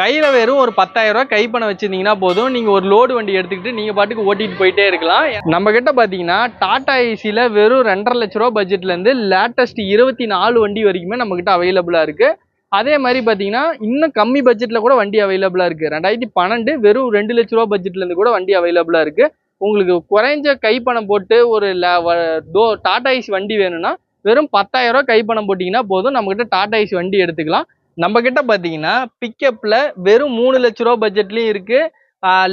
கையில் வெறும் ஒரு பத்தாயிரம் கைப்பணம் வச்சிருந்தீங்கன்னா போதும். நீங்கள் ஒரு லோடு வண்டி எடுத்துக்கிட்டு நீங்கள் பாட்டுக்கு ஓட்டிட்டு போயிட்டே இருக்கலாம். நம்ம கிட்ட பார்த்தீங்கன்னா டாடா ஏசியில் வெறும் ரெண்டரை லட்ச ரூபா பட்ஜெட்லேருந்து லேட்டஸ்ட் இருபத்தி நாலு வண்டி வரைக்குமே நம்ம கிட்ட இருக்குது அதே மாதிரி பார்த்தீங்கன்னா இன்னும் கம்மி பட்ஜெட்டில் கூட வண்டி அவைலபிளாக இருக்குது ரெண்டாயிரத்தி பன்னெண்டு வெறும் ரெண்டு லட்ச ரூபா பட்ஜெட்லேருந்து கூட வண்டி அவைலபிளாக இருக்குது உங்களுக்கு குறைஞ்ச கைப்பணம் போட்டு ஒரு வ- டோ டாடா ஏசி வண்டி வேணும்னா வெறும் பத்தாயிரம் ரூபா கைப்பணம் போட்டிங்கன்னா போதும். நம்மக்கிட்ட டாடா ஏசி வண்டி எடுத்துக்கலாம். நம்ம கிட்ட பார்த்தீங்கன்னா பிக்கப்பில் வெறும் மூணு லட்ச ரூபா பட்ஜெட்லேயும் இருக்குது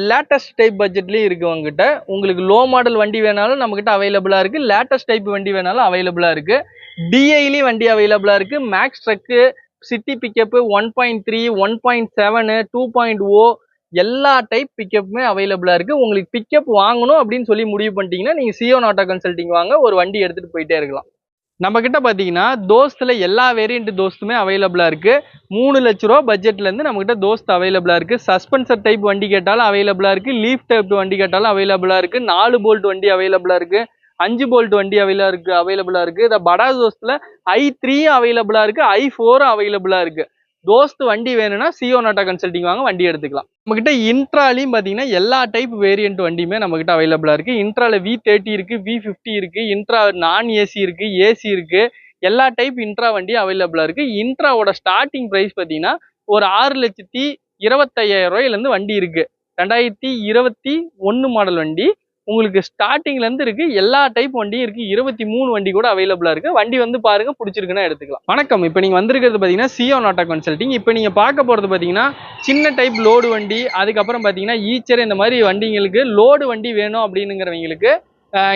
லேட்டஸ்ட் டைப் பட்ஜெட்லேயும் இருக்குது உங்ககிட்ட. உங்களுக்கு லோ மாடல் வண்டி வேணாலும் நம்மக்கிட்ட அவைலபிளாக இருக்குது லேட்டஸ்ட் டைப் வண்டி வேணாலும் அவைலபிளாக இருக்குது டிஐலயும் வண்டி அவைலபிளாக இருக்குது max truck city pickup one point three one point seven two point O எல்லா டைப் பிக்கப்புமே அவைலபிளாக இருக்குது உங்களுக்கு பிக்கப் வாங்கணும் அப்படின்னு சொல்லி முடிவு பண்ணிட்டீங்கன்னா நீங்கள் சியோ ஆட்டோ கன்சல்ட்டிங் வாங்க. ஒரு வண்டி எடுத்துட்டு போயிட்டே இருக்கலாம். நம்ம கிட்ட பார்த்தீங்கன்னா தோஸ்துல எல்லா வேரியண்ட் தோஸ்துமே அவைலபிளாக இருக்குது மூணு லட்ச ரூபா பட்ஜெட்லேருந்து நம்மக்கிட்ட நம்ம அவைலபிளாக தோஸ்த் சஸ்பென்சர் டைப் வண்டி கேட்டாலும் அவைலபிளாக இருக்குது லீஃப் டைப் வண்டி கேட்டாலும் அவைலபிளாக இருக்குது நாலு போல்ட் வண்டி அவைலபிளாக இருக்குது அஞ்சு போல்ட் வண்டி அவைலா இருக்கு அவைலபிளாக இருக்குது இந்த படா தோஸ்தில் ஐ த்ரீயும் அவைலபிளாக இருக்குது ஐ ஃபோரும் அவைலபிளாக இருக்குது தோஸ்து வண்டி வேணும்னா சிஓ நாட்டா கன்சல்டிங் வாங்க வண்டி எடுத்துக்கலாம். நம்மக்கிட்ட இன்ட்ராலையும் பார்த்தீங்கன்னா எல்லா டைப் வேரியன்ட் வண்டியுமே நம்மக்கிட்ட அவைலபிளாக இருக்குது இன்ட்ராவில் வி தேர்ட்டி இருக்குது வி ஃபிஃப்டி இருக்குது இன்ட்ரா நான் ஏசி இருக்குது ஏசி இருக்குது எல்லா டைப் இன்ட்ரா வண்டியும் அவைலபிளாக இருக்குது இன்ட்ராவோட ஸ்டார்டிங் ப்ரைஸ் பார்த்தீங்கன்னா ஒரு ஆறு லட்சத்தி இருபத்தையாயிரம் ரூபாயிலேருந்து வண்டி இருக்குது ரெண்டாயிரத்தி இருபத்தி ஒன்று மாடல் வண்டி. உங்களுக்கு ஸ்டார்டிங்லேருந்து இருக்குது எல்லா டைப் வண்டியும் இருக்குது இருபத்தி மூணு வண்டி கூட அவைலபிளாக இருக்குது வண்டி வந்து பாருங்கள் பிடிச்சிருக்குன்னா எடுத்துக்கலாம். வணக்கம். இப்போ நீங்கள் வந்திருக்கிறது பார்த்தீங்கன்னா சியோ நாட்டா கன்சல்டிங் இப்போ நீங்கள் பார்க்க போகிறது பார்த்தீங்கன்னா சின்ன டைப் லோடு வண்டி அதுக்கப்புறம் பார்த்தீங்கன்னா ஈச்சர் இந்த மாதிரி வண்டிங்களுக்கு லோடு வண்டி வேணும் அப்படிங்கிறவங்களுக்கு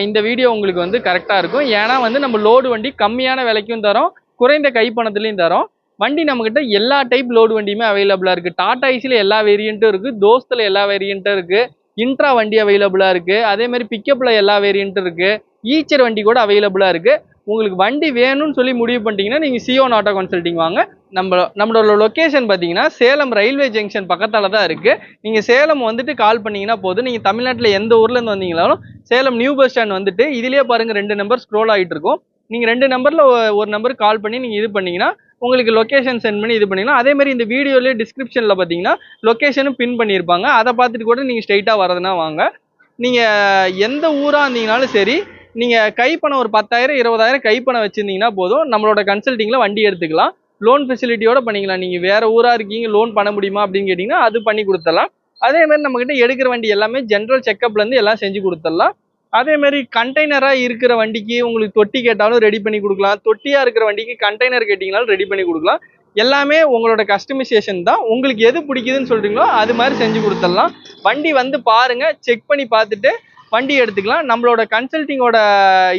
இந்த வீடியோ உங்களுக்கு வந்து கரெக்டாக இருக்கும். ஏன்னா வந்து நம்ம லோடு வண்டி கம்மியான விலைக்கும் தரோம் குறைந்த கைப்பணத்துலையும் தரோம். வண்டி நம்மக்கிட்ட எல்லா டைப் லோடு வண்டியுமே அவைலபிளாக இருக்குது டாடா ஐஸில் எல்லா வேரியண்ட்டும் இருக்குது தோஸ்தில் எல்லா வேரியண்ட்டும் இருக்குது இன்ட்ரா வண்டி அவைலபிளாக இருக்குது அதே மாதிரி எல்லா வேரியண்ட்டும் இருக்குது ஈச்சர் வண்டி கூட அவைலபிளாக இருக்குது உங்களுக்கு வண்டி வேணும்னு சொல்லி முடிவு பண்ணிட்டீங்கன்னா நீங்கள் சியோ ஆட்டோ கன்சல்டிங் வாங்க. நம்ம நம்மளோட லொக்கேஷன் பார்த்தீங்கன்னா சேலம் ரயில்வே ஜங்ஷன் பக்கத்தால தான் இருக்குது நீங்கள் சேலம் வந்துட்டு கால் பண்ணிங்கன்னா போதும். நீங்கள் தமிழ்நாட்டில் எந்த ஊர்லேருந்து வந்தீங்களாலும் சேலம் நியூ பஸ் ஸ்டாண்ட் வந்துட்டு இதுலயே பாருங்கள் ரெண்டு நம்பர் ஸ்க்ரோல் ஆகிட்டு இருக்கும். நீங்கள் ரெண்டு நம்பரில் ஒரு நம்பர் கால் பண்ணி நீங்கள் இது பண்ணீங்கன்னா உங்களுக்கு லொகேஷன் சென்ட் பண்ணி இது பண்ணிக்கலாம் அதே மாதிரி இந்த வீடியோலேயே டிஸ்கிரிப்ஷனில் பார்த்தீங்கன்னா லொக்கேஷனும் பின் பண்ணியிருப்பாங்க. அதை பார்த்துட்டு கூட நீங்கள் ஸ்ட்ரைட்டாக வரதுனா வாங்க. நீங்கள் எந்த ஊராக இருந்தீங்கனாலும் சரி நீங்கள் கைப்பணம் ஒரு பத்தாயிரம் இருபதாயிரம் கைப்பணம் வச்சுருந்தீங்கன்னா போதும். நம்மளோட கன்சல்ட்டிங்கில் வண்டி எடுத்துக்கலாம். லோன் ஃபெசிலிட்டியோட பண்ணிக்கலாம். நீங்கள் வேறு ஊராக இருக்கீங்க லோன் பண்ண முடியுமா அப்படின்னு கேட்டிங்கன்னா அது பண்ணி கொடுத்துடலாம். அதே மாதிரி நம்மக்கிட்ட எடுக்கிற வண்டி எல்லாமே ஜென்ரல் செக்கப்லேருந்து எல்லாம் செஞ்சு கொடுத்துடலாம். அதே மாதிரி கண்டெய்னராக இருக்கிற வண்டிக்கு உங்களுக்கு தொட்டி கேட்டாலும் ரெடி பண்ணி கொடுக்கலாம். தொட்டியாக இருக்கிற வண்டிக்கு கண்டெய்னர் கேட்டிங்கனாலும் ரெடி பண்ணி கொடுக்கலாம். எல்லாமே உங்களோட கஸ்டமைசேஷன் தான். உங்களுக்கு எது பிடிக்குதுன்னு சொல்கிறீங்களோ அது மாதிரி செஞ்சு கொடுத்துடலாம். வண்டி வந்து பாருங்கள் செக் பண்ணி பார்த்துட்டு வண்டி எடுத்துக்கலாம். நம்மளோட கன்சல்ட்டிங்கோட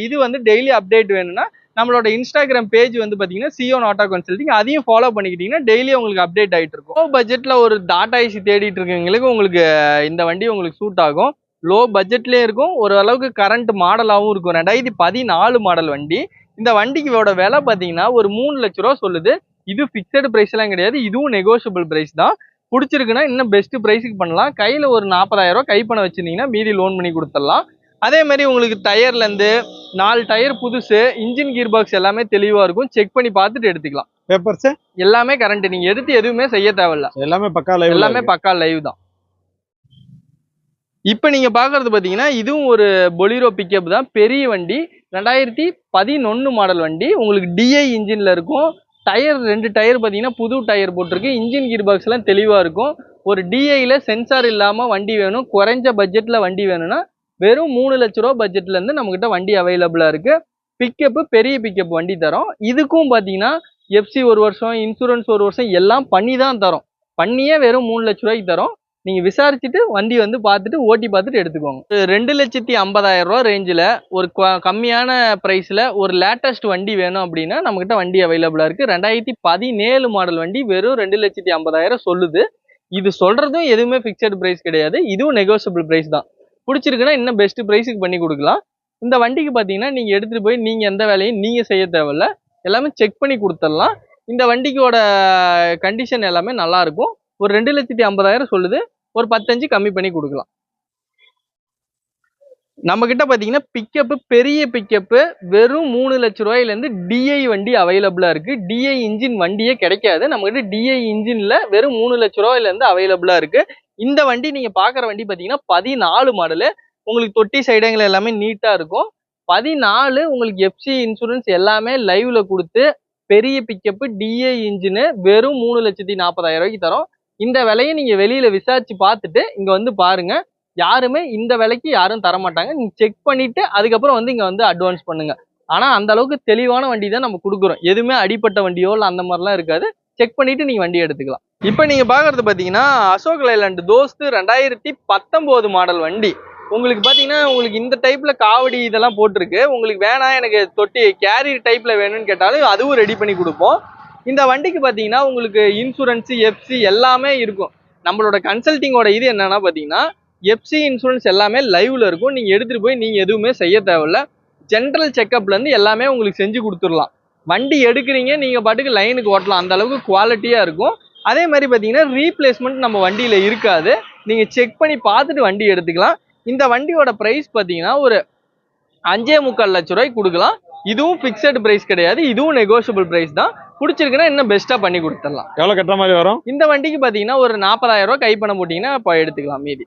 இது வந்து டெய்லி அப்டேட் வேணும்னா நம்மளோட இன்ஸ்டாகிராம் பேஜ் வந்து பார்த்தீங்கன்னா சிஓ நாட்டா கன்சல்டிங் அதையும் ஃபாலோ பண்ணிக்கிட்டிங்கன்னா டெய்லி உங்களுக்கு அப்டேட் ஆகிட்டு இருக்கும் பட்ஜெட்டில் ஒரு டாட்டா ஐசி தேடிட்டு இருக்கவங்களுக்கு உங்களுக்கு இந்த வண்டி உங்களுக்கு சூட் ஆகும். லோ பட்ஜெட்லயே இருக்கும். ஒரு அளவுக்கு கரண்ட் மாடலாகவும் இருக்கும். ரெண்டாயிரத்தி பதினாலு மாடல் வண்டி. இந்த வண்டிக்கோட விலை பார்த்தீங்கன்னா ஒரு மூணு லட்ச ரூபா சொல்லுது. இது ஃபிக்ஸட் பிரைஸ் எல்லாம் கிடையாது. இதுவும் நெகோஷியபிள் பிரைஸ் தான். பிடிச்சிருக்குன்னா இன்னும் பெஸ்ட் பிரைஸுக்கு பண்ணலாம். கையில ஒரு நாற்பதாயிரம் ரூபாய் கைப்பணம் வச்சிருந்தீங்கன்னா மீதி லோன் பண்ணி கொடுத்துடலாம். அதே மாதிரி உங்களுக்கு டயர்ல இருந்து நாலு டயர் புதுசு இன்ஜின் கீர் பாக்ஸ் எல்லாமே தெளிவா இருக்கும். செக் பண்ணி பார்த்துட்டு எடுத்துக்கலாம். பேப்பர்ஸ் எல்லாமே கரண்ட் நீங்க எடுத்து எதுவுமே செய்ய தேவையில்ல. எல்லாமே பக்கா லைவ் எல்லாமே பக்கா லைவ் தான். இப்போ நீங்கள் பார்க்குறது பார்த்தீங்கன்னா இதுவும் ஒரு பொலிரோ பிக்கப் தான். பெரிய வண்டி. ரெண்டாயிரத்தி பதினொன்று மாடல் வண்டி. உங்களுக்கு டிஐ இன்ஜின்ல இருக்கும். டயர் ரெண்டு டயர் பார்த்தீங்கன்னா புது டயர் போட்டிருக்கு. இன்ஜின் கீர் பாக்ஸ் எல்லாம் இருக்கும். ஒரு டிஐயில் சென்சார் இல்லாமல் வண்டி வேணும். குறைஞ்ச பட்ஜெட்டில் வண்டி வேணும்னா வெறும் மூணு லட்ச ரூபா பட்ஜெட்லேருந்து நம்மக்கிட்ட வண்டி அவைலபிளாக இருக்குது பிக்கப்பு பெரிய பிக்கப் வண்டி தரோம். இதுக்கும் பார்த்தீங்கன்னா எஃப்சி ஒரு வருஷம் இன்சூரன்ஸ் ஒரு வருஷம் எல்லாம் பண்ணி தான் தரோம். பண்ணியே வெறும் மூணு லட்ச ரூபாய்க்கு தரோம். நீங்கள் விசாரிச்சுட்டு வண்டி வந்து பார்த்துட்டு ஓட்டி பார்த்துட்டு எடுத்துக்கோங்க. ரெண்டு லட்சத்தி ஐம்பதாயிரம் ரூபா ரேஞ்சில் ஒரு கம்மியான ப்ரைஸில் ஒரு லேட்டஸ்ட் வண்டி வேணும் அப்படின்னா நம்மக்கிட்ட வண்டி அவைலபிளாக இருக்குது ரெண்டாயிரத்தி பதினேழு மாடல் வண்டி வெறும் ரெண்டு லட்சத்தி ஐம்பதாயிரம் சொல்லுது. இது சொல்கிறதும் எதுவுமே ஃபிக்ஸட் ப்ரைஸ் கிடையாது. இதுவும் நெகோசியபிள் ப்ரைஸ் தான். பிடிச்சிருக்குன்னா இன்னும் பெஸ்ட் ப்ரைஸுக்கு பண்ணி கொடுக்கலாம். இந்த வண்டிக்கு பார்த்தீங்கன்னா நீங்கள் எடுத்துகிட்டு போய் நீங்கள் எந்த வேலையும் நீங்கள் செய்ய தேவையில்ல. எல்லாமே செக் பண்ணி கொடுத்துடலாம். இந்த வண்டிக்கோட கண்டிஷன் எல்லாமே நல்லாயிருக்கும் ஒரு ரெண்டு லட்சத்தி ஐம்பதாயிரம் சொல்லுது. ஒரு பத்தஞ்சு கம்மி பண்ணி கொடுக்கலாம். நம்ம கிட்ட பாத்தீங்கன்னா பிக்கப்பு பெரிய பிக்கப்பு வெறும் மூணு லட்ச ரூபாயிலேருந்து டிஐ வண்டி அவைலபிளா இருக்கு. டிஐ இன்ஜின் வண்டியே கிடைக்காது. நம்ம கிட்ட டிஐ இன்ஜின்ல வெறும் மூணு லட்ச ரூபாயிலேருந்து அவைலபிளாக அவைலபிளா இருக்கு. இந்த வண்டி நீங்க பாக்குற வண்டி பாத்தீங்கன்னா பதினாலு மாடலு உங்களுக்கு தொட்டி சைடுங்கள் எல்லாமே நீட்டா இருக்கும். பதினாலு உங்களுக்கு எஃப்சி இன்சூரன்ஸ் எல்லாமே லைவ்ல கொடுத்து பெரிய பிக்கப்பு டிஐ இன்ஜினு வெறும் மூணு லட்சத்தி நாற்பதாயிரம் ரூபாய்க்கு தரோம். இந்த விலையை நீங்கள் வெளியில் விசாரிச்சு பார்த்துட்டு இங்கே வந்து பாருங்க. யாருமே இந்த விலைக்கு யாரும் தர மாட்டாங்க செக் பண்ணிவிட்டு அதுக்கப்புறம் வந்து இங்கே வந்து அட்வான்ஸ் பண்ணுங்கள் ஆனால் அந்த அளவுக்கு தெளிவான வண்டி தான் நம்ம கொடுக்குறோம். எதுவுமே அடிப்பட்ட வண்டியோ இல்லை அந்த மாதிரிலாம் இருக்காது. செக் பண்ணிவிட்டு நீங்கள் வண்டி எடுத்துக்கலாம். இப்போ நீங்கள் பார்க்குறது பார்த்தீங்கன்னா அசோக் லைலாண்டு தோஸ்து ரெண்டாயிரத்தி பத்தொம்போது மாடல் வண்டி. உங்களுக்கு பார்த்தீங்கன்னா உங்களுக்கு இந்த டைப்பில் காவடி இதெல்லாம் போட்டிருக்கு. உங்களுக்கு வேணாம் எனக்கு தொட்டி கேரியர் டைப்பில் வேணும்னு கேட்டாலும் அதுவும் ரெடி பண்ணி கொடுப்போம். இந்த வண்டிக்கு பார்த்தீங்கன்னா உங்களுக்கு இன்சூரன்ஸ் எஃப்சி எல்லாமே இருக்கும். நம்மளோட கன்சல்டிங்கோட இது என்னன்னா பார்த்தீங்கன்னா எஃப்சி இன்சூரன்ஸ் எல்லாமே லைவ்ல இருக்கும். நீங்கள் எடுத்துகிட்டு போய் நீங்கள் எதுவுமே செய்ய தேவையில்ல. ஜென்ரல் செக்கப்லேருந்து எல்லாமே உங்களுக்கு செஞ்சு கொடுத்துடலாம். வண்டி எடுக்கிறீங்க நீங்கள் பாட்டுக்கு லைனுக்கு ஓட்டலாம். அந்த அளவுக்கு குவாலிட்டியாக இருக்கும். அதே மாதிரி பார்த்தீங்கன்னா ரீப்ளேஸ்மெண்ட் நம்ம வண்டியில் இருக்காது. நீங்கள் செக் பண்ணி பார்த்துட்டு வண்டி எடுத்துக்கலாம். இந்த வண்டியோட ப்ரைஸ் பார்த்தீங்கன்னா ஒரு அஞ்சே முக்கால் லட்ச ரூபாய்க்கு கொடுக்கலாம். இதுவும் ஃபிக்ஸட் ப்ரைஸ் கிடையாது. இதுவும் நெகோஷியபிள் ப்ரைஸ் தான். பிடிச்சிருக்குன்னா இன்னும் பெஸ்ட்டாக பண்ணி கொடுத்துடலாம். எவ்வளவு கட்டுற மாதிரி வரும்? இந்த வண்டிக்கு பார்த்தீங்கன்னா ஒரு நாற்பதாயிரம் ரூபாய் கை பண்ண போட்டிங்கன்னா இப்போ எடுத்துக்கலாம் மீதி.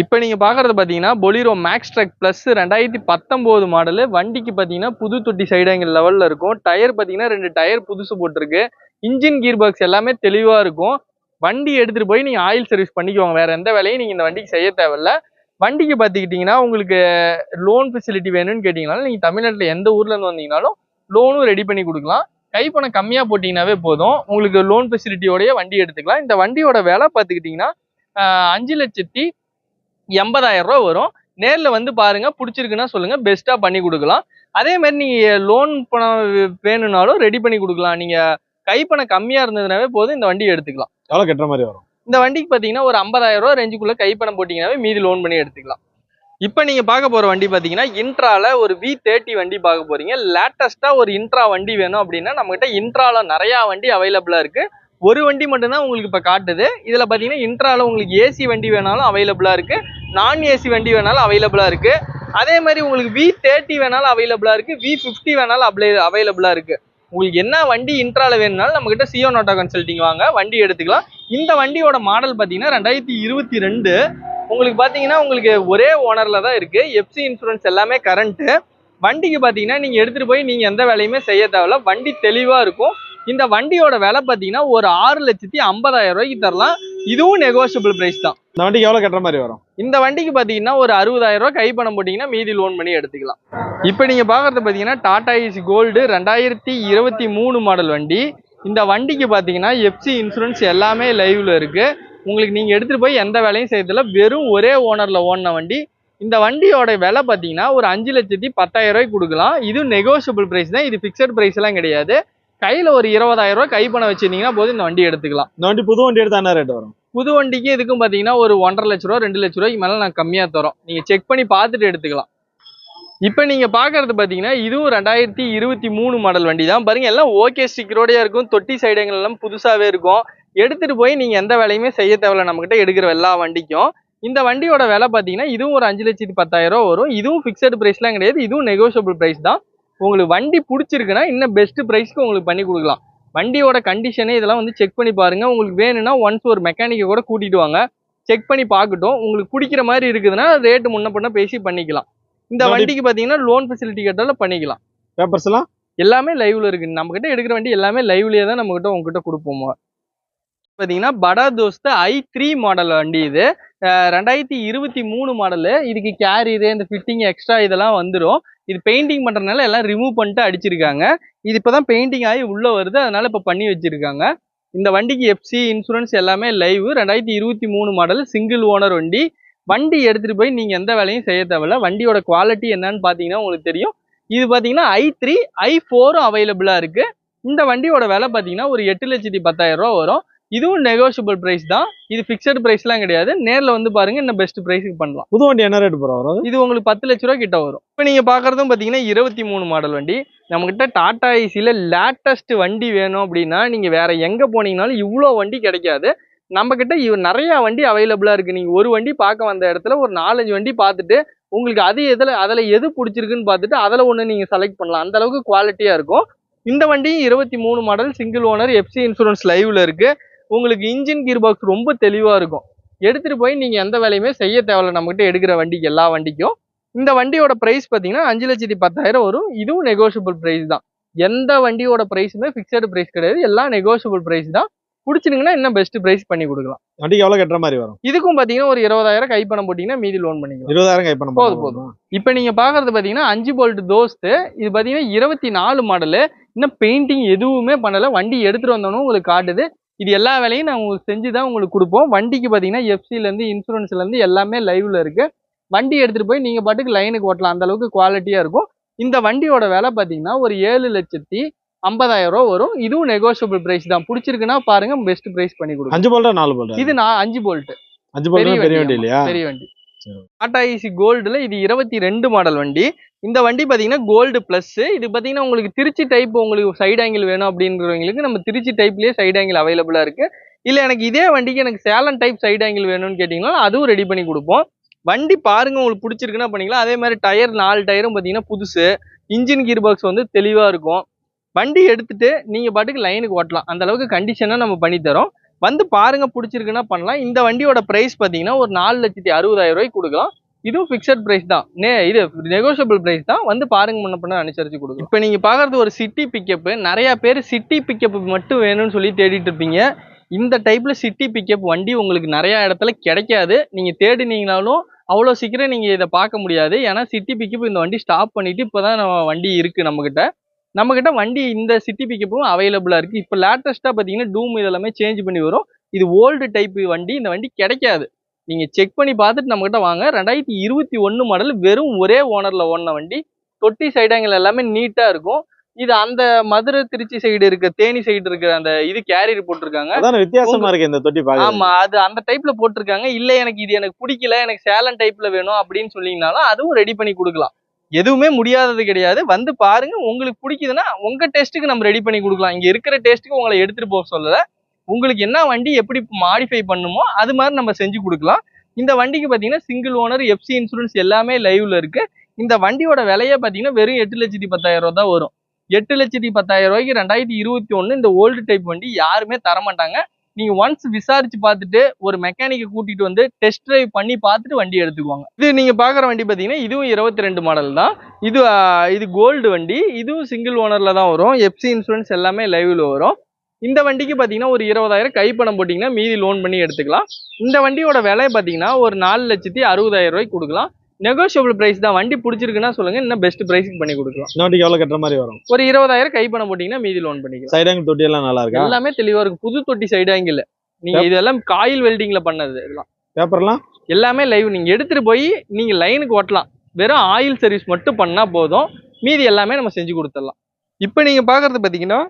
இப்போ நீங்கள் பார்க்குறது பார்த்தீங்கன்னா பொலிரோ மேக்ஸ் ட்ரக் ப்ளஸ் ரெண்டாயிரத்தி பத்தொம்போது மாடலு வண்டிக்கு பார்த்தீங்கன்னா புது தொட்டி சைடுங்கள் லெவலில் இருக்கும். டயர் பார்த்தீங்கன்னா ரெண்டு டயர் புதுசு போட்டிருக்கு. இன்ஜின் கீர் பாக்ஸ் எல்லாமே தெளிவாக இருக்கும். வண்டி எடுத்துகிட்டு போய் நீங்கள் ஆயில் சர்வீஸ் பண்ணிக்குவாங்க வேறு எந்த வேலையும் நீங்கள் இந்த வண்டிக்கு செய்ய தேவையில்ல. வண்டிக்கு பார்த்துக்கிட்டிங்கன்னா உங்களுக்கு லோன் ஃபெசிலிட்டி வேணும்னு கேட்டிங்கனாலும் நீங்கள் தமிழ்நாட்டில் எந்த ஊர்லேருந்து வந்தீங்கனாலும் லோனும் ரெடி பண்ணி கொடுக்கலாம். கைப்பணம் கம்மியாக போட்டிங்கனாவே போதும். உங்களுக்கு லோன் ஃபெசிலிட்டியோடய வண்டி எடுத்துக்கலாம். இந்த வண்டியோட விலை பார்த்துக்கிட்டிங்கன்னா அஞ்சு லட்சத்தி எண்பதாயிரம் ரூபா வரும். நேரில் வந்து பாருங்க பிடிச்சிருக்குன்னா சொல்லுங்க பெஸ்ட்டாக பண்ணி கொடுக்கலாம். அதே மாதிரி நீங்கள் லோன் பணம் வேணும்னாலும் ரெடி பண்ணி கொடுக்கலாம். நீங்கள் கைப்பணம் கம்மியாக இருந்ததுனாவே போதும் இந்த வண்டி எடுத்துக்கலாம். எவ்வளவு கட்டுற மாதிரி வரும். இந்த வண்டிக்கு பார்த்தீங்கன்னா ஒரு 50000 ரூபா ரேஞ்சுக்குள்ள கைப்பணம் போட்டிங்கனாவே மீதி லோன் பண்ணி எடுத்துக்கலாம். இப்போ நீங்கள் பார்க்க போகிற வண்டி பார்த்தீங்கன்னா இன்ட்ராவில் ஒரு வி தேர்ட்டி வண்டி பார்க்க போகிறீங்க லேட்டஸ்ட்டாக ஒரு இன்ட்ரா வண்டி வேணும் அப்படின்னா நம்மகிட்ட இன்ட்ராவில் நிறையா வண்டி அவைலபிளாக இருக்குது ஒரு வண்டி மட்டும்தான் உங்களுக்கு இப்போ காட்டுது. இதில் பார்த்தீங்கன்னா இன்ட்ராவில் உங்களுக்கு ஏசி வண்டி வேணாலும் அவைலபிளாக இருக்குது நான் ஏசி வண்டி வேணாலும் அவைலபிளாக இருக்குது அதே மாதிரி உங்களுக்கு வி தேர்ட்டி வேணாலும் அவைலபிளாக இருக்குது வி ஃபிஃப்டி வேணாலும் அப்ளை அவைலபிளாக இருக்குது உங்களுக்கு என்ன வண்டி இன்ட்ரால வேணும்னாலும் நம்மகிட்ட சியோ நோட்டா கன்சல்டிங் வாங்க. வண்டி எடுத்துக்கலாம். இந்த வண்டியோட மாடல் பார்த்தீங்கன்னா ரெண்டாயிரத்தி இருபத்தி ரெண்டு உங்களுக்கு பார்த்தீங்கன்னா உங்களுக்கு ஒரே ஓனரில் தான் இருக்குது எஃப்சி இன்சூரன்ஸ் எல்லாமே கரண்ட்டு வண்டிக்கு பார்த்தீங்கன்னா நீங்கள் எடுத்துகிட்டு போய் நீங்கள் எந்த வேலையுமே செய்ய தேவையில்ல. வண்டி தெளிவாக இருக்கும். இந்த வண்டியோட விலை பார்த்தீங்கன்னா ஒரு ஆறு லட்சத்தி ஐம்பதாயிரம் ரூபாய்க்கு தரலாம். இதுவும் நெகோஷியபிள் பிரைஸ் தான். இந்த வண்டிக்கு எவ்வளவு கட்டுற மாதிரி வரும்? இந்த வண்டிக்கு பார்த்தீங்கன்னா ஒரு அறுபதாயிரம் ரூபாய் கை பணம் போட்டிங்கன்னா மீதி லோன் பண்ணி எடுத்துக்கலாம். இப்போ நீங்கள் பார்க்குறது பார்த்தீங்கன்னா டாடா இஸ் கோல்டு ரெண்டாயிரத்தி இருபத்தி மூணு மாடல் வண்டி. இந்த வண்டிக்கு பார்த்தீங்கன்னா எஃப்சி இன்சூரன்ஸ் எல்லாமே லைவ்ல இருக்கு. உங்களுக்கு நீங்கள் எடுத்துகிட்டு போய் எந்த வேலையும் செய்யறதில்ல வெறும் ஒரே ஓனரில் ஓடின வண்டி. இந்த வண்டியோட விலை பார்த்தீங்கன்னா ஒரு அஞ்சு லட்சத்தி பத்தாயிரம் ரூபாய்க்கு கொடுக்கலாம். இது நெகோஷியபிள் ப்ரைஸ் தான். இது ஃபிக்ஸட் ப்ரைஸ் எல்லாம் கிடையாது. கையில் ஒரு இருபதாயிரம் ரூபாய் கை பணம் வச்சிருந்தீங்கன்னா போதும் இந்த வண்டி எடுத்துக்கலாம். இந்த வண்டி புது வண்டி எடுத்தா என்ன ரேட் வரும்? புது வண்டிக்கு இதுக்கும் பார்த்தீங்கன்னா ஒரு ஒன்றரை லட்ச ரூபா ரெண்டு லட்ச ரூபாய்க்கு மேலே நான் கம்மியாக தரோம். நீங்கள் செக் பண்ணி பார்த்துட்டு எடுத்துக்கலாம். இப்போ நீங்கள் பார்க்கறது பார்த்தீங்கன்னா இதுவும் ரெண்டாயிரத்தி இருபத்தி மூணு மாடல் வண்டி தான். பாருங்க எல்லாம் ஓகே ஸ்டிக்கரோடய இருக்கும். தொட்டி சைடுங்கள் எல்லாம் புதுசாகவே இருக்கும். எடுத்துகிட்டு போய் நீங்கள் எந்த வேலையுமே செய்ய தேவையில்ல நம்மக்கிட்ட எடுக்கிற எல்லா வண்டிக்கும். இந்த வண்டியோட விலை பார்த்தீங்கன்னா இதுவும் ஒரு அஞ்சு லட்சத்தி பத்தாயிரம் ரூபா வரும். இதுவும் ஃபிக்ஸட் ப்ரைஸ்லாம் கிடையாது. இதுவும் நெகோஷியபிள் ப்ரைஸ் தான். உங்களுக்கு வண்டி பிடிச்சிருக்குன்னா இன்னும் பெஸ்ட் ப்ரைஸ்க்கு உங்களுக்கு பண்ணி கொடுக்கலாம். வண்டியோட கண்டிஷனு இதெல்லாம் வந்து செக் பண்ணி பாருங்க. உங்களுக்கு வேணும்னா ஒன்ஸ் ஒரு மெக்கானிக்கை கூட கூட்டிட்டு வாங்க. செக் பண்ணி பார்க்கட்டும். உங்களுக்கு பிடிக்கிற மாதிரி இருக்குதுன்னா ரேட்டு முன்ன பண்ண பேசி பண்ணிக்கலாம். இந்த வண்டி- வண்டிக்கு பார்த்தீங்கன்னா லோன் ஃபெசிலிட்டி கேட்டாலும் பண்ணிக்கலாம். பேப்பர்ஸ் எல்லாம்? லைவ்ல இருக்கு. நம்ம கிட்ட எடுக்கிற வண்டி எல்லாமே லைவ்லயே தான் நம்ம கிட்ட உங்ககிட்ட கொடுப்போம். பார்த்தீங்கன்னா படா தோஸ்து ஐ த்ரீ மாடல் வண்டி இது. ரெண்டாயிரத்தி இருபத்தி மூணு மாடலு இதுக்கு கேரியரு இந்த ஃபிட்டிங் எக்ஸ்ட்ரா இதெல்லாம் வந்துடும் இது பெயிண்டிங் பண்ணுறதுனால எல்லாம் ரிமூவ் பண்ணிட்டு அடிச்சிருக்காங்க. இது இப்போதான் பெயிண்டிங் ஆகி உள்ளே வருது. அதனால இப்போ பண்ணி வச்சிருக்காங்க. இந்த வண்டிக்கு எஃப்சி இன்சூரன்ஸ் எல்லாமே லைவ் ரெண்டாயிரத்தி இருபத்தி மூணு மாடல் சிங்கிள் ஓனர் வண்டி. வண்டி எடுத்துகிட்டு போய் நீங்கள் எந்த வேலையும் செய்ய தேவையில்ல. வண்டியோட குவாலிட்டி என்னன்னு பார்த்தீங்கன்னா உங்களுக்கு தெரியும். இது பார்த்தீங்கன்னா ஐ த்ரீ ஐ ஃபோரும் அவைலபிளாக இருக்குது இந்த வண்டியோட விலை பார்த்தீங்கன்னா ஒரு எட்டு லட்சத்தி பத்தாயிரம் ரூபா வரும். இதுவும் நெகோஷியபிள் பிரைஸ் தான். இது ஃபிக்ஸட் பிரைஸ்லாம் கிடையாது. நேர்ல வந்து பாருங்க இன்னும் பெஸ்ட் பிரைஸுக்கு பண்ணலாம். புது வண்டி என்ன ரேட் போற வரும் இது உங்களுக்கு பத்து லட்ச ரூபா கிட்ட வரும். இப்போ நீங்க பாக்குறதும் பாத்தீங்கன்னா இருபத்தி மூணு மாடல் வண்டி. நம்ம கிட்ட டாடா ஐசில லேட்டஸ்ட் வண்டி வேணும் அப்படின்னா நீங்க வேற எங்க போனீங்கனாலும் இவ்வளோ வண்டி கிடைக்காது. நம்ம கிட்ட இவ நிறைய வண்டி அவைலபிளா இருக்கு. நீங்க ஒரு வண்டி பார்க்க வந்த இடத்துல ஒரு நாலஞ்சு வண்டி பார்த்துட்டு உங்களுக்கு அது எதுல அதுல எது பிடிச்சிருக்குன்னு பார்த்துட்டு அதுல ஒண்ணு நீங்க செலக்ட் பண்ணலாம். அந்த அளவுக்கு குவாலிட்டியா இருக்கும். இந்த வண்டியும் இருபத்தி மூணு model single owner FC insurance லைவ்ல இருக்கு. உங்களுக்கு இன்ஜின் கியர் பாக்ஸ் ரொம்ப தெளிவா இருக்கும். எடுத்துட்டு போய் நீங்க எந்த வேலையுமே செய்ய தேவையில்ல. நம்மகிட்ட எடுக்கிற வண்டிக்கு எல்லா வண்டிக்கும். இந்த வண்டியோட பிரைஸ் பாத்தீங்கன்னா அஞ்சு லட்சத்தி பத்தாயிரம் வரும். இதுவும் நெகோஷியபிள் பிரைஸ் தான். எந்த வண்டியோட பிரைஸுமே ஃபிக்ஸட் பிரைஸ் கிடையாது. எல்லாம் நெகோஷியபிள் பிரைஸ் தான். பிடிச்சிருங்கன்னா இன்னும் பெஸ்ட் பிரைஸ் பண்ணி கொடுக்கலாம். வண்டிக்கு எவ்வளவு கட்டுற மாதிரி வரும்? இதுக்கும் பாத்தீங்கன்னா ஒரு இருபதாயிரம் கை பணம் போட்டீங்கன்னா மீதி லோன் பண்ணிக்கலாம். இருபதாயிரம் கை பண்ண போதும், போதும். இப்போ நீங்க பாக்குறது பாத்தீங்கன்னா அஞ்சு போல்ட் தோஸ்து. இது பாத்தீங்கன்னா இருபத்தி நாலு மாடலு இன்னும் பெயிண்டிங் எதுவுமே பண்ணல. வண்டி எடுத்துட்டு வந்தோன்னு உங்களுக்கு காட்டுது. இது எல்லா வேலையும் நான் உங்களுக்கு செஞ்சு தான் உங்களுக்கு கொடுப்போம். வண்டிக்கு பாத்தீங்கன்னா எஃப்சில இருந்து இன்சூரன்ஸ்ல இருந்து எல்லாமே லைவ்ல இருக்கு. வண்டி எடுத்துட்டு போய் நீங்க பாட்டுக்கு லைனுக்கு ஓட்டலாம். அந்த அளவுக்கு குவாலிட்டியா இருக்கும். இந்த வண்டியோட விலை பாத்தீங்கன்னா ஒரு ஏழு லட்சத்தி ஐம்பதாயிரம் ரூபா வரும். இதுவும் நெகோஷியபிள் பிரைஸ் தான். பிடிச்சிருக்குன்னா பாருங்க பெஸ்ட் பிரைஸ் பண்ணி கொடுக்கும் அஞ்சு போல்டா நாலு போல்டா இது நான் அஞ்சு போல்ட் அஞ்சு போல்டா பெரிய வண்டி இல்லையா? பெரிய வண்டி. டாடா கோல்டில் இது இருபத்தி ரெண்டு மாடல் வண்டி. இந்த வண்டி பார்த்தீங்கன்னா கோல்டு ப்ளஸ்ஸு இது பார்த்தீங்கன்னா உங்களுக்கு திருச்சி டைப் உங்களுக்கு சைடு ஆங்கிள் வேணும் அப்படிங்கிறவங்களுக்கு நம்ம திருச்சி டைப்லேயே சைடு ஆங்கிள் அவைலபிளாக இருக்குது இல்லை எனக்கு இதே வண்டிக்கு எனக்கு சேலன் டைப் சைடு ஆங்கிள் வேணும்னு கேட்டிங்கன்னா அதுவும் ரெடி பண்ணி கொடுப்போம். வண்டி பாருங்கள் உங்களுக்கு பிடிச்சிருக்குன்னா பண்ணிக்கலாம் அதே மாதிரி டயர் நாலு டயரும் பார்த்தீங்கன்னா புதுசு. இன்ஜின் கீர் பாக்ஸ் வந்து தெளிவாக இருக்கும். வண்டி எடுத்துகிட்டு நீங்கள் பாட்டுக்கு லைனுக்கு ஓட்டலாம். அந்த அளவுக்கு நம்ம பண்ணித்தரோம் வந்து பாருங்க பிடிச்சிருக்குன்னா பண்ணலாம். இந்த வண்டியோட பிரைஸ் பார்த்தீங்கன்னா ஒரு நாலு லட்சத்தி அறுபதாயிரம் ரூபாய்க்கு கொடுக்கலாம். இதுவும் ஃபிக்ஸட் பிரைஸ் தான். நே இது நெகோஷியபிள் பிரைஸ் தான். வந்து பாருங்க முன்ன பண்ண அனுசரிச்சு கொடுக்கலாம். இப்போ நீங்கள் பார்க்குறது ஒரு சிட்டி பிக்கப் நிறைய பேர் சிட்டி பிக்கப் மட்டும் வேணும்னு சொல்லி தேடிட்டு இருப்பீங்க. இந்த டைப்பில் சிட்டி பிக்கப் வண்டி உங்களுக்கு நிறையா இடத்துல கிடைக்காது. நீங்கள் தேடினீங்கனாலும் அவ்வளோ சீக்கிரம் நீங்கள் இதை பார்க்க முடியாது. ஏன்னா சிட்டி பிக்கப் இந்த வண்டி ஸ்டாப் பண்ணிவிட்டு இப்போதான் நம்ம வண்டி இருக்குது நம்மக்கிட்ட கிட்ட நம்ம கிட்ட வண்டி இந்த சிட்டி பிக்கப்பும் அவைலபிளா இருக்கு. இப்போ லேட்டஸ்டா பாத்தீங்கன்னா டூம் இதெல்லாமே சேஞ்ச் பண்ணி வரும். இது ஓல்டு டைப் வண்டி. இந்த வண்டி கிடைக்காது. நீங்க செக் பண்ணி பார்த்துட்டு நம்ம கிட்ட வாங்க. ரெண்டாயிரத்தி இருபத்தி ஒன்னு மாடல் வெறும் ஒரே ஓனர்ல ஓடின வண்டி. தொட்டி சைடாங்கள் எல்லாமே நீட்டா இருக்கும். இது அந்த மதுரை திருச்சி சைடு இருக்க தேனி சைடு இருக்கிற அந்த இது கேரியர் போட்டிருக்காங்க. வித்தியாசமா இருக்கு இந்த தொட்டி ஆமா அது அந்த டைப்ல போட்டிருக்காங்க. இல்ல எனக்கு இது எனக்கு பிடிக்கல எனக்கு சேலன் டைப்ல வேணும் அப்படின்னு சொன்னீங்கனாலும் அதுவும் ரெடி பண்ணி கொடுக்கலாம். எதுவுமே முடியாதது கிடையாது. வந்து பாருங்க உங்களுக்கு பிடிக்குதுன்னா உங்க டேஸ்ட்டுக்கு நம்ம ரெடி பண்ணி கொடுக்கலாம். இங்க இருக்கிற டேஸ்ட்டுக்கு உங்களை எடுத்துட்டு போக சொல்லல. உங்களுக்கு என்ன வண்டி எப்படி மாடிஃபை பண்ணுமோ அது மாதிரி நம்ம செஞ்சு கொடுக்கலாம். இந்த வண்டிக்கு பாத்தீங்கன்னா சிங்கிள் ஓனர் எஃப்சி இன்சூரன்ஸ் எல்லாமே லைவ்ல இருக்கு. இந்த வண்டியோட விலையே பாத்தீங்கன்னா வெறும் எட்டு லட்சத்தி பத்தாயிரம் ரூபா தான் வரும். எட்டு லட்சத்தி பத்தாயிரம் ரூபாய்க்கு ரெண்டாயிரத்தி இருபத்தி ஒன்று இந்த ஓல்டு டைப் வண்டி யாருமே தர நீங்கள் நீங்க ஒன்ஸ் விசாரிச்சு பார்த்துட்டு ஒரு மெக்கானிக்கை கூட்டிட்டு வந்து டெஸ்ட் டிரைவ் பண்ணி பார்த்துட்டு வண்டி எடுத்துக்குவாங்க. இது நீங்க பாக்குற வண்டி பாத்தீங்கன்னா இதுவும் இருபத்தி ரெண்டு மாடல் தான். இது இது கோல்டு வண்டி. இதுவும் சிங்கிள் ஓனர்ல தான் வரும். எஃப்சி இன்சூரன்ஸ் எல்லாமே லைவ்ல வரும். இந்த வண்டிக்கு பார்த்தீங்கன்னா ஒரு இருபதாயிரம் கைப்பணம் போட்டிங்கன்னா மீதி லோன் பண்ணி எடுத்துக்கலாம். இந்த வண்டியோட விலை பார்த்தீங்கன்னா ஒரு நாலு லட்சத்தி அறுபதாயிரம் ரூபாய்க்கு கொடுக்கலாம். நெகோஷியபிள் பிரைஸ் தான். வண்டி பிடிச்சிருக்குன்னா சொல்லுங்க இன்னும் பெஸ்ட் பிரைஸ்க்கு பண்ணி கொடுக்கலாம். இந்த வண்டிக்கு எவ்வளவு கட்டுற மாதிரி வரும். ஒரு இருபதாயிரம் கைப்பணம் போட்டீங்கன்னா மீதி லோன் பண்ணிக்கலாம். சைடாங்க தொட்டி எல்லாம் நல்லா இருக்கா? எல்லாமே தெளிவா இருக்கு புது தொட்டி சைடு ஆங்கிள் நீங்க இதெல்லாம் காயில் வெல்டிங்ல பண்ணது இதெல்லாம். பேப்பர்லாம் எல்லாமே லைவ் நீங்க எடுத்துட்டு போய் நீங்க லைனுக்கு ஓட்டலாம். வெறும் ஆயில் சர்வீஸ் மட்டும் பண்ணா போதும். மீதி எல்லாமே நம்ம செஞ்சு கொடுத்துடலாம். இப்போ நீங்க பாக்குறது பாத்தீங்கன்னா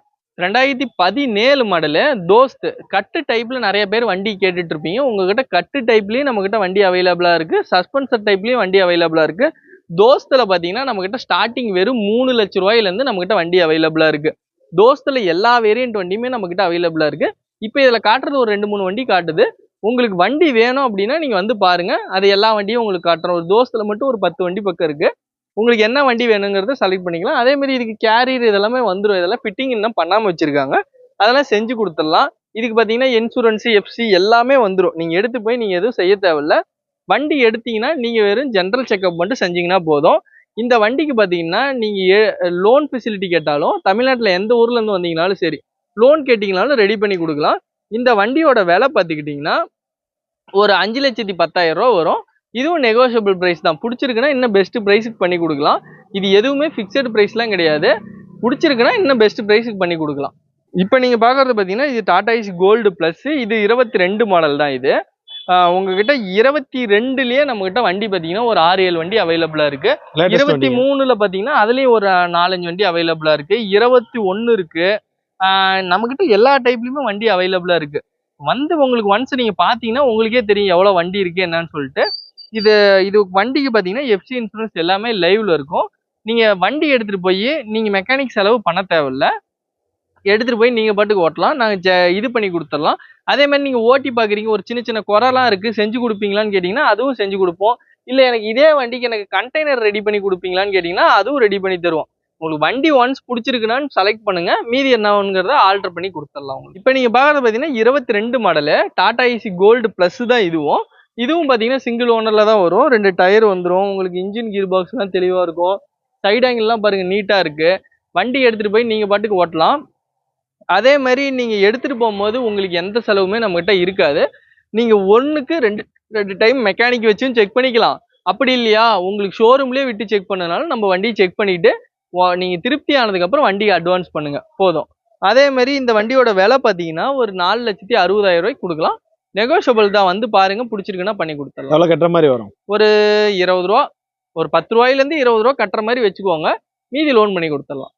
ரெண்டாயிரத்தி பதினேழு மாடலு தோஸ்த். கட்டு டைப்பில் நிறைய பேர் வண்டி கேட்டுட்டு இருப்பீங்க உங்ககிட்ட கட்டு டைப்லேயும் நம்மக்கிட்ட வண்டி அவைலபிளாக இருக்குது சஸ்பென்சர் டைப்லேயும் வண்டி அவைலபிளாக இருக்குது தோஸ்தில் பார்த்தீங்கன்னா நம்மகிட்ட ஸ்டார்டிங் வெறும் மூணு லட்ச ரூபாயிலேருந்து நம்மகிட்ட வண்டி அவைலபிளாக இருக்குது தோஸ்தில் எல்லா வேரியன்ட் வண்டியுமே நம்மகிட்ட அவைலபிளாக இருக்குது இப்போ இதில் காட்டுறது ஒரு ரெண்டு மூணு வண்டி காட்டுது. உங்களுக்கு வண்டி வேணும் அப்படின்னா நீங்கள் வந்து பாருங்க. அது எல்லா வண்டியும் உங்களுக்கு காட்டுறோம். ஒரு தோஸ்தில் மட்டும் ஒரு பத்து வண்டி பக்கம் இருக்குது உங்களுக்கு என்ன வண்டி வேணுங்கிறத செலக்ட் பண்ணிக்கலாம். அதே மாதிரி இதுக்கு கேரியர் இதெல்லாமே வந்துடும் இதெல்லாம் ஃபிட்டிங் இன்னும் பண்ணாமல் வச்சுருக்காங்க. அதெல்லாம் செஞ்சு கொடுத்துடலாம். இதுக்கு பார்த்தீங்கன்னா இன்சூரன்ஸு எஃப்சி எல்லாமே வந்துடும் நீங்கள் எடுத்து போய் நீங்கள் எதுவும் செய்ய தேவையில்ல. வண்டி எடுத்தீங்கன்னா நீங்கள் வெறும் ஜென்ரல் செக்அப் மட்டும் செஞ்சீங்கன்னா போதும். இந்த வண்டிக்கு பார்த்தீங்கன்னா நீங்கள் லோன் ஃபெசிலிட்டி கேட்டாலும் தமிழ்நாட்டில் எந்த ஊர்லேருந்து வந்தீங்கனாலும் சரி லோன் கேட்டிங்கனாலும் ரெடி பண்ணி கொடுக்கலாம். இந்த வண்டியோட விலை பார்த்துக்கிட்டிங்கன்னா ஒரு அஞ்சு லட்சத்தி பத்தாயிரம் ரூபா வரும். இதுவும் நெகோஷியபிள் பிரைஸ் தான். பிடிச்சிருக்குன்னா இன்னும் பெஸ்ட் ப்ரைஸுக்கு பண்ணி கொடுக்கலாம். இது எதுவுமே ஃபிக்ஸட் ப்ரைஸ்லாம் கிடையாது. பிடிச்சிருக்குன்னா இன்னும் பெஸ்ட் ப்ரைஸுக்கு பண்ணி கொடுக்கலாம். இப்போ நீங்கள் பார்க்குறது பார்த்தீங்கன்னா இது டாடா ஐஸ் கோல்டு ப்ளஸ் இது இருபத்தி ரெண்டு மாடல் தான் இது. உங்ககிட்ட இருபத்தி ரெண்டுலயே நம்ம கிட்ட வண்டி பார்த்தீங்கன்னா ஒரு ஆறு ஏழு வண்டி அவைலபிளா இருக்கு. இருபத்தி மூணுல பாத்தீங்கன்னா அதுலயும் ஒரு நாலஞ்சு வண்டி அவைலபிளா இருக்கு. இருபத்தி ஒன்னு இருக்கு. நம்ம கிட்ட எல்லா டைப்லயுமே வண்டி அவைலபிளா இருக்கு. வந்து உங்களுக்கு ஒன்ஸ் நீங்க பாத்தீங்கன்னா உங்களுக்கே தெரியும் எவ்வளவு வண்டி இருக்கு என்னன்னு சொல்லிட்டு. இது இது வண்டிக்கு பார்த்தீங்கன்னா எஃப்சி இன்சூரன்ஸ் எல்லாமே லைவ்ல இருக்கும். நீங்கள் வண்டி எடுத்துகிட்டு போய் நீங்கள் மெக்கானிக் செலவு பண்ண தேவையில்ல. எடுத்துகிட்டு போய் நீங்கள் பாட்டுக்கு ஓட்டலாம். நாங்கள் ஜ- இது பண்ணி கொடுத்துடலாம். அதே மாதிரி நீங்கள் ஓட்டி பார்க்குறீங்க ஒரு சின்ன சின்ன குறைலாம் இருக்குது செஞ்சு கொடுப்பீங்களான்னு கேட்டிங்கன்னா அதுவும் செஞ்சு கொடுப்போம். இல்லை எனக்கு இதே வண்டிக்கு எனக்கு கண்டெய்னர் ரெடி பண்ணி கொடுப்பீங்களான்னு கேட்டிங்கன்னா அதுவும் ரெடி பண்ணி தருவோம். உங்களுக்கு வண்டி ஒன்ஸ் பிடிச்சிருக்குனான்னு செலக்ட் பண்ணுங்க. மீதி என்னங்கிறத ஆல்டர் பண்ணி கொடுத்துடலாம் உங்களுக்கு. இப்போ நீங்கள் பார்க்குறது பார்த்தீங்கன்னா இருபத்தி ரெண்டு model Tata AC gold plus தான் இதுவும். இதுவும் பார்த்தீங்கன்னா சிங்கிள் ஓனரில் தான் வரும். ரெண்டு டயர் வந்துடும் உங்களுக்கு இன்ஜின் கீர் பாக்ஸ்லாம் தெளிவாக இருக்கும். சைட் ஆங்கிள்லாம் பாருங்கள் நீட்டாக இருக்குது வண்டி எடுத்துகிட்டு போய் நீங்கள் பாட்டுக்கு ஓட்டலாம். அதே மாதிரி நீங்கள் எடுத்துகிட்டு போகும்போது உங்களுக்கு எந்த செலவுமே நம்மக்கிட்ட இருக்காது. நீங்கள் ஒன்றுக்கு ரெண்டு ரெண்டு டைம் மெக்கானிக் வச்சும் செக் பண்ணிக்கலாம். அப்படி இல்லையா? உங்களுக்கு ஷோரூம்லேயே விட்டு செக் பண்ணனாலும் நம்ம வண்டியை செக் பண்ணிவிட்டு வா- திருப்தி ஆனதுக்கப்புறம் வண்டியை அட்வான்ஸ் பண்ணுங்கள் போதும். அதே மாதிரி இந்த வண்டியோட விலை பார்த்தீங்கன்னா ஒரு நாலு லட்சத்தி அறுபதாயிரம் ரூபாய்க்கு கொடுக்கலாம். நெகோஷியபிள் தான் வந்து பாருங்க பிடிச்சிருக்குன்னா பண்ணி கொடுத்துடலாம். கட்டுற மாதிரி வரும். இருபது ரூபா ஒரு பத்து ரூபாயிலேருந்து இருபது ரூபா கட்டுற மாதிரி வச்சுக்கோங்க. மீதி லோன் பண்ணி கொடுத்துடலாம்.